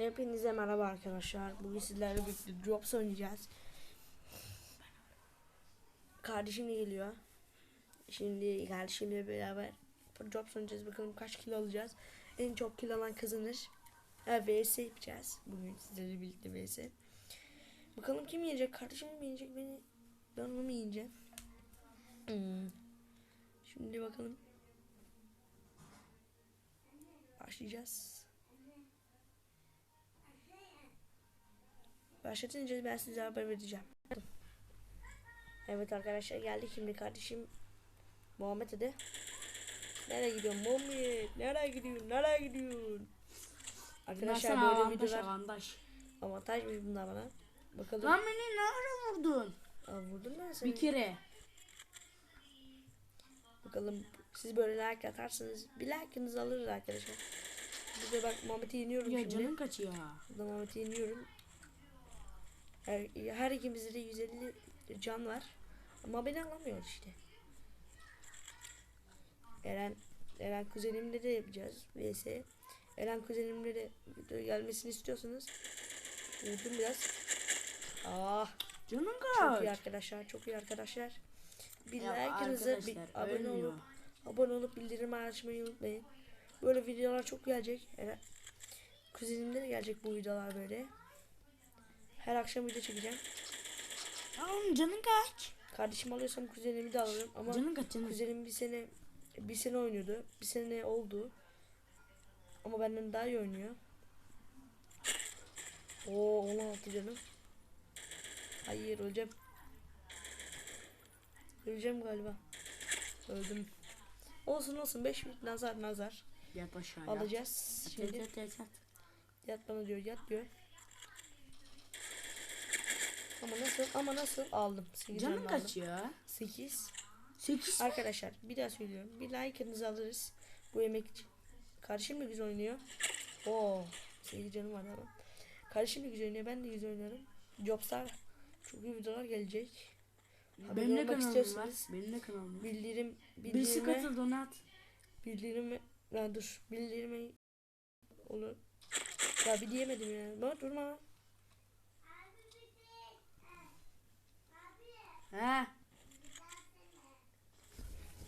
Hepinize merhaba arkadaşlar. Bugün sizlerle birlikte Drops oynayacağız. Kardeşim de geliyor. Şimdi kardeşimle beraber Drops oynayacağız. Bakalım kaç kilo alacağız. En çok kilo alan kazanır. Ha, VS yapacağız. Bugün sizlerle birlikte VS. Bakalım kim yenecek? Kardeşim mi yenecek beni? Ben onu mu yeneceğim? Hmm. Şimdi bakalım. Başlayacağız. Başlatınca ben size haber vereceğim. Evet arkadaşlar geldik şimdi kardeşim Muhammed de. Nereye gidiyorsun Muhammed? Nereye gidiyorsun? Nereye gidiyorsun? Arkadaşlar böyle avantaj videolar avantaj. avantaj mı bunlar bana? Bakalım. Lan beni ne ara vurdun? Aa, vurdum ben seni. Bir kere. Bakalım siz böyle like atarsınız. Bir like'ınızı alırız arkadaşlar. Bir de bak Muhammed'i yeniyorum Ya şimdi. canın kaç ya? Burada Muhammed'i yeniyorum. Her, her ikimizde de 150 can var. Ama beni alamıyor işte. Eren Eren kuzenimle de yapacağız vs. Eren kuzenimle de video gelmesini istiyorsanız vurdum biraz. Ah Canın çok iyi kaç? arkadaşlar çok iyi arkadaşlar. Bir Ya like'ınızı bir abone ölmüyor. olup abone olup bildirim açmayı unutmayın. Böyle videolar çok gelecek. Eren kuzenimde de gelecek bu videolar böyle. Her akşam video çekeceğim. Tamam canın kaç? Kardeşim alıyorsam kuzenimi de alırım ama Canın kaç canın? kuzenim bir sene bir sene oynuyordu. Bir sene oldu. Ama benden daha iyi oynuyor. Oo 16 canım. Hayır öleceğim. Öleceğim galiba. Öldüm. Olsun olsun 5 nazar nazar. Yat aşağı. Alacağız. Yat Şimdi yat yat yat. yat bana diyor yat diyor. Ama nasıl ama nasıl aldım. 8 Canın kaç ya? 8 8 Arkadaşlar bir daha söylüyorum. Bir like'ınızı alırız. Bu yemek için. Kardeşim de güzel oynuyor. Oo, 8 canım var ama. Kardeşim de güzel oynuyor. Ben de güzel oynuyorum. Jobstar çok iyi videolar gelecek. Haberi Benim de kanalım var. Benim de kanalım var. bildirim Birisi bildirime katıldı onu at. bildirime ya dur bildirime olur. Ya bir diyemedim ya. Bak durma. He.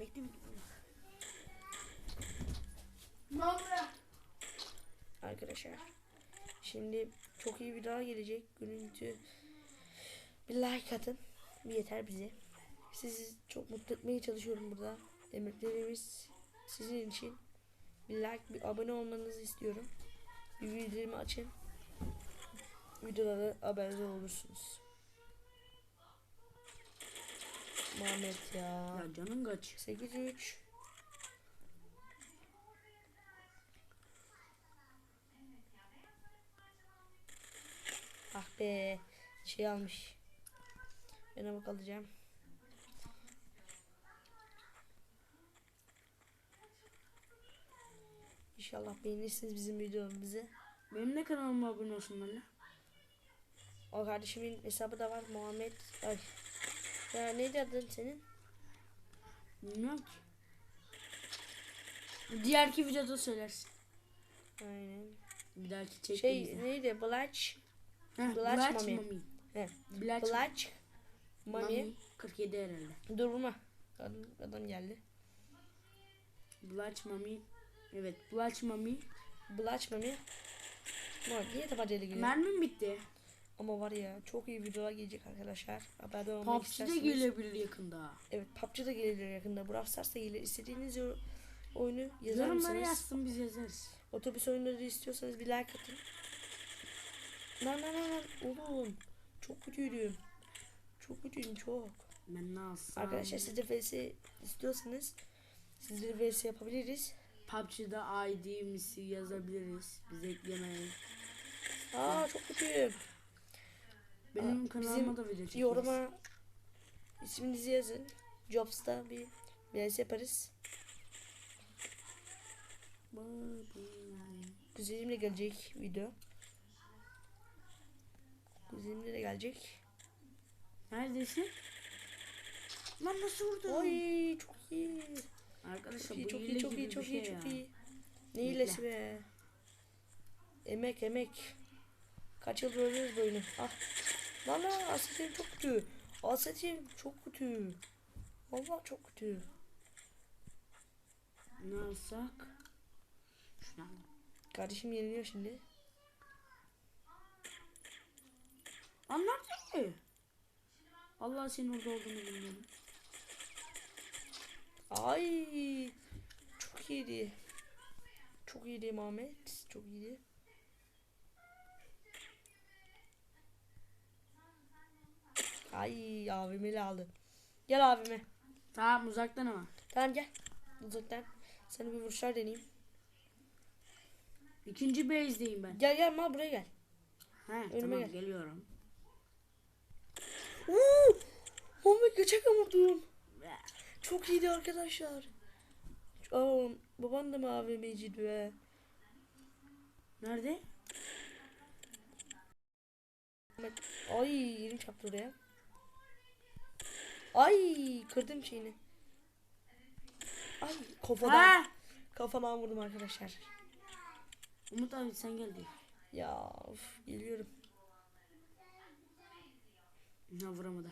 Bekle bir- Arkadaşlar. Şimdi çok iyi videolar gelecek. Görüntü bir like atın. Bir yeter bize. Sizi çok mutlu etmeye çalışıyorum burada. Emeklerimiz sizin için. Bir like, bir abone olmanızı istiyorum. Bir bildirimi açın. Videolara haberdar olursunuz. Muhammed ya. Ya canın kaç? 8 3 Ah be şey almış. Ben ama kalacağım. İnşallah beğenirsiniz bizim videomuzu. Benim de kanalıma abone olsunlar. O kardeşimin hesabı da var Muhammed. Ay. Ya neydi adın senin? Bilmiyorum ki. Diğerki videoda söylersin. Aynen. Bir dahaki Şey çektiğimizde. neydi? Blatch. Heh, Black Black Mami. Mami. He. Black Blatch. Mami. Mami. 47 herhalde. Dur vurma. Adam, adam geldi. Black Mami. Evet Black Mami. Blatch Mami. Ama niye tabancayla geliyor? Mermim bitti. Ama var ya çok iyi videolar gelecek arkadaşlar. Haberdar olmak PUBG de isterseniz. gelebilir yakında. Evet PUBG da gelir yakında. Brawl Stars da gelir. İstediğiniz oyunu yazar mısınız? yazsın biz yazarız. Otobüs oyunları istiyorsanız bir like atın. Lan lan lan lan. Oğlum. Çok kötüydüm. Çok kötüydüm çok. Ben alsam? Arkadaşlar siz de VS istiyorsanız sizleri VS yapabiliriz. PUBG'da ID'mizi yazabiliriz. Biz eklemeyin. Aa çok kötüyüm. Benim kanalıma da video çekeriz. Yoruma isminizi yazın. Jobs'ta bir VS yaparız. Kuzenimle gelecek video. Kuzenimle de gelecek. Neredesin? Lan nasıl vurdun? Oy çok iyi. Arkadaşlar Çok iyi bu çok iyi çok iyi çok şey iyi çok ya. iyi. Ne hilesi be? Emek emek. Kaç yıl oynuyoruz bu oyunu. Ah. Lan lan asetim çok kötü. Asetim çok kötü. Vallahi çok kötü. Ne alsak? Şunu al. Kardeşim yeniliyor şimdi. Anlar değil mi? Allah senin orada olduğunu bilmiyorum. Ay. Çok iyiydi. Çok iyiydi Muhammed. Çok iyiydi. Ay abimi aldı. Gel abime. Tamam uzaktan ama. Tamam gel. Uzaktan. Sana bir vuruşlar deneyeyim. İkinci base'deyim ben. Gel gel mal buraya gel. He Önüme tamam gel. geliyorum. Uuu. Muhammed geçek vurdum. Çok iyiydi arkadaşlar. Aa, baban da mı AVM'ciydi be? Nerede? Ay yerim çarptı oraya. Ay kırdım şeyini. Ay kafadan. Ha! Kafadan vurdum arkadaşlar. Umut abi sen geldin. Ya of, geliyorum. Ha vuramadı.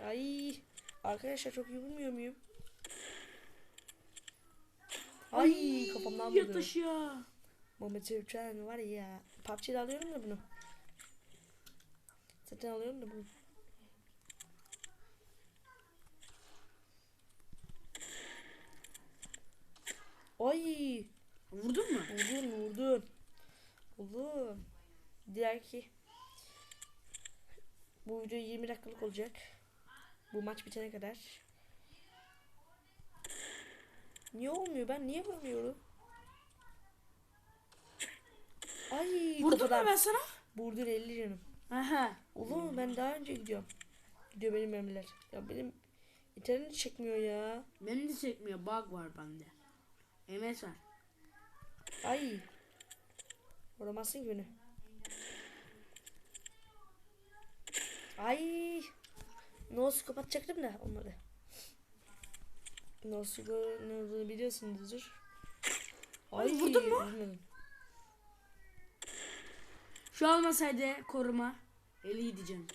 Ay arkadaşlar çok iyi vurmuyor muyum? Ay kafamdan vurdum. Yatış ya. Muhammed Sevcan var ya. PUBG'de alıyorum da bunu. Zaten alıyorum da bunu. Ay Vurdun mu? vurdun vurdun. Oğlum. Diğer ki bu video 20 dakikalık olacak. Bu maç bitene kadar. Niye olmuyor? Ben niye vuramıyorum? Ay Vurdun mu ben sana? Vurdun 50 canım. Aha. Oğlum ben daha önce gidiyorum. Gidiyor benim mermiler. Ya benim internet çekmiyor ya. Benim de çekmiyor. Bug var bende. MS var. Ay. Vuramazsın beni. Ay. Nosu kapatacaktım da olmadı. Nosu ne olduğunu biliyorsunuzdur. Ay, vurdun mu? vurmadım. Şu olmasaydı koruma. Eli gideceğim.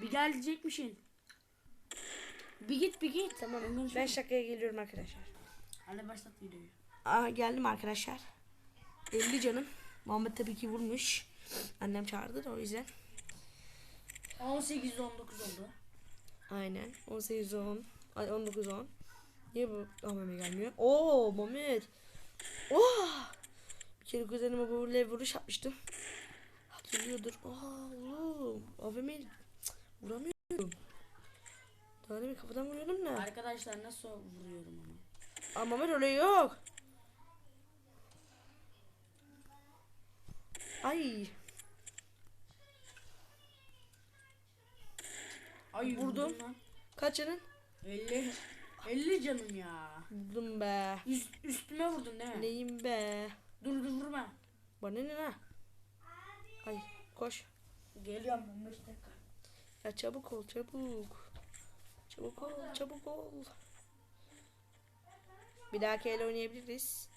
Bir gelecekmişsin. Bir git bir git. Tamam. Ben konuşurum. 5 dakikaya geliyorum arkadaşlar. Hadi başlat videoyu. Aa, geldim arkadaşlar. 50 canım. Muhammed tabii ki vurmuş. Annem çağırdı da o yüzden. 18 19 oldu. Aynen. 18 10. Ay 19 10. Niye bu Ahmet'e gelmiyor? Oo Mehmet. Oh! Bir kere kuzenime böyle vuruş yapmıştım. Hatırlıyordur. Aa oğlum. Ahmet'e vuramıyorum. Daha demin kafadan vuruyordum da. Arkadaşlar nasıl vuruyorum ama. Ama Mehmet öyle yok. Ay. Ay Vurdum. vurdum lan. Kaç canın? 50 50 canım ya. Vurdum be. Üst, üstüme vurdun değil mi? Neyim be. Dur dur vurma. Bana ne ha? Ay koş. Geliyorum 15 dakika. Ya çabuk ol çabuk. Çabuk ol çabuk ol. Bir dahaki el oynayabiliriz.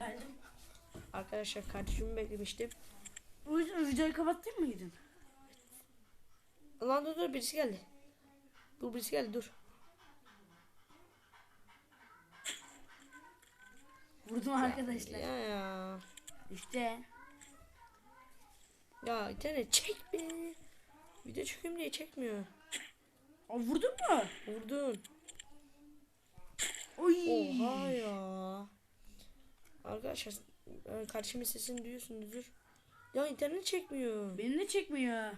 Geldim. Arkadaşlar kardeşimi beklemiştim. O yüzden videoyu kapattın mıydın? Lan dur dur birisi geldi. Dur birisi geldi dur. Vurdum arkadaşlar. Ya ya. İşte. Ya internet çek be. Video çekiyorum diye çekmiyor. O vurdun mu? Vurdun. Oy. Oha ya. Arkadaşlar e, kardeşimin sesini duyuyorsunuzdur. Ya internet çekmiyor. Beni de çekmiyor.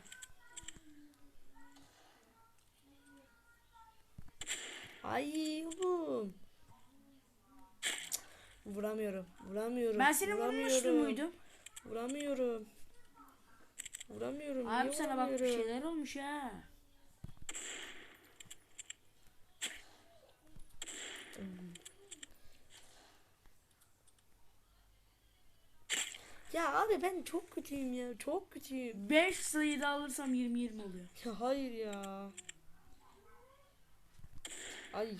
Ay oğlum. Vuramıyorum. Vuramıyorum. Ben seni vurmuştu vuramıyorum. muydum? Vuramıyorum. Vuramıyorum. Abi niye sana bak bir vuramıyorum? şeyler olmuş ha. Ya abi ben çok kötüyüm ya. Çok kötüyüm. 5 sayıda alırsam 20-20 oluyor. Ya hayır ya. Ay.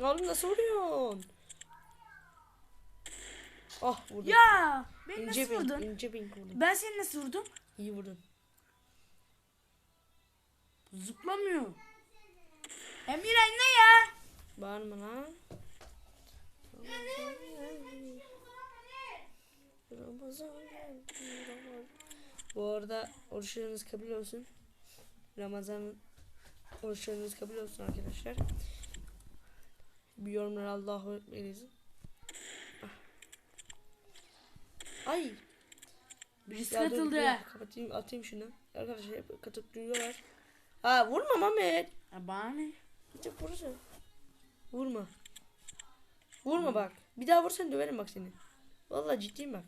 Oğlum nasıl vuruyorsun? Ah vurdum. Ya beni ince nasıl vurdun? ince pink vurdum. Ben seni nasıl vurdum? İyi vurdun. Zıplamıyor. Emirhan ne ya? Bağırma lan. Ramazan Ramazan. Bu arada oruçlarınız kabul olsun. Ramazan oruçlarınız kabul olsun arkadaşlar. Bir yorumlar Allah'u ekmeniz. Ay. Birisi Ya dur, katıldı. bir kapatayım atayım şunu. Arkadaşlar hep katıp duyuyorlar. Ha vurma Mehmet. Ya bana ne? Gidip vurursun. Vurma. Vurma bak. Bir daha vursan döverim bak seni. Vallahi ciddiyim bak.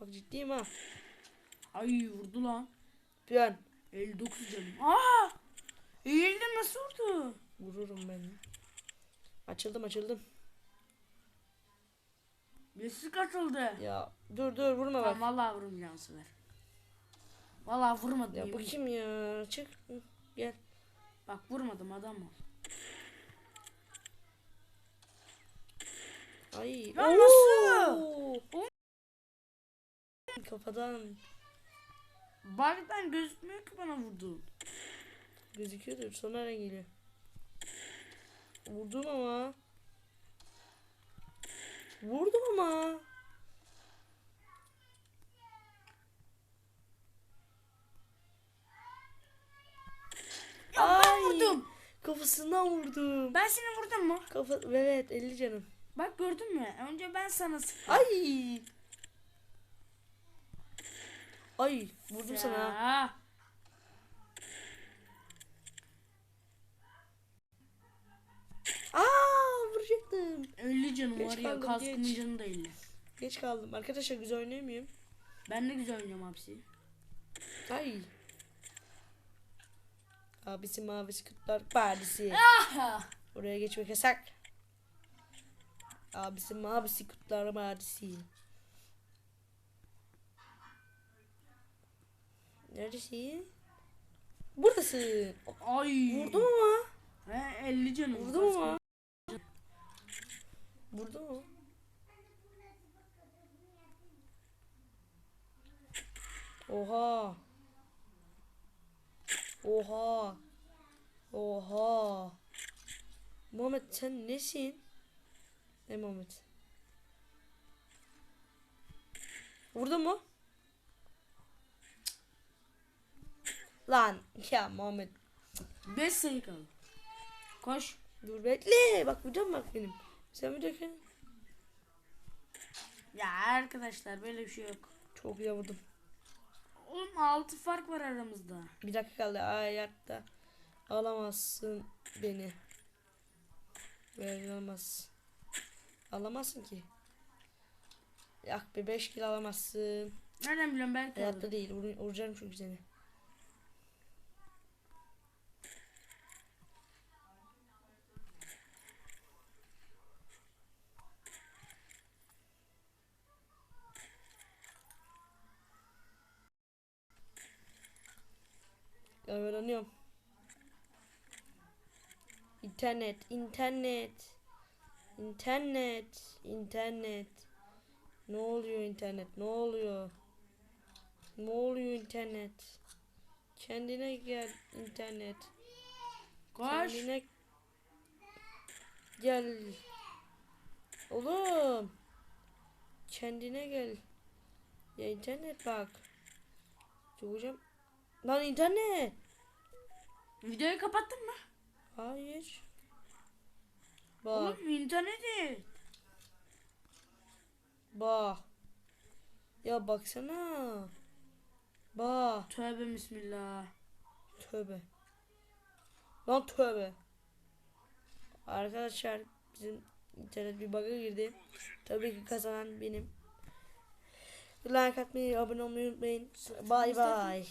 Bak ciddiyim ha. Ay vurdu lan. Piyon. 59 canım. Aa! Eğildim nasıl vurdu? Vururum ben. Açıldım açıldım. Birisi katıldı. Ya dur dur vurma bak. Tamam vallahi vurmayacağım sefer. Vallahi vurmadım. Ya bu yemin. kim ya? Çık. Gel. Bak vurmadım adam ol. Ay. Ya nasıl? Oo! Kafadan Bug'dan gözükmüyor ki bana vurdu. gözüküyordur. Sonra geliyor? Vurdum ama. Vurdum ama. Ya ben vurdum. Kafasından vurdum. Ben seni vurdum mu? Kafa evet 50 canım. Bak gördün mü? Önce ben sana sıktım. Ay. Ay vurdum sana. Ya. Aa vuracaktım. 50 canım Geç var ya. kaldım, Kaskımın geç. canı da 50. Geç kaldım. Arkadaşlar güzel oynayamıyorum. Ben de güzel oynuyorum hapsi. Ay. Abisi mavisi kutlar partisi. Ah! Oraya geçmek yasak. Abisi mavisi kutlar partisi. Neredesin? Buradasın. Ay. Vurdum ama. He 50 canım. Vurdum ama. Vurdum mu? Oha. Oha. Oha. Muhammed sen nesin? Ne Muhammed? Vurdun mu? Lan ya Muhammed 5 sayı kaldı. Koş. dur bekle bak vuracağım bak benim. Sen bir dakika. Ya arkadaşlar böyle bir şey yok. Çok vurdum. Oğlum 6 fark var aramızda. Bir dakika kaldı hayatta alamazsın beni. Böyle olmaz. Alamazsın ki. Yak be 5 kilo alamazsın. Nereden biliyorum belki Hayatta değil. Vur, vuracağım çünkü seni. İnternet, internet. İnternet, internet. Ne oluyor internet? Ne oluyor? Ne oluyor internet? Kendine gel internet. Koş. Kendine gel. Oğlum. Kendine gel. Ya internet bak. Çocuğum. Lan internet. Videoyu kapattın mı? Hayır. Bak. Oğlum interneti. Bak. Ya baksana. Bak. Tövbe bismillah. Tövbe. Lan tövbe. Arkadaşlar bizim internet bir bug'a girdi. Tabii ki kazanan benim. Like atmayı, abone olmayı unutmayın. Bye bye.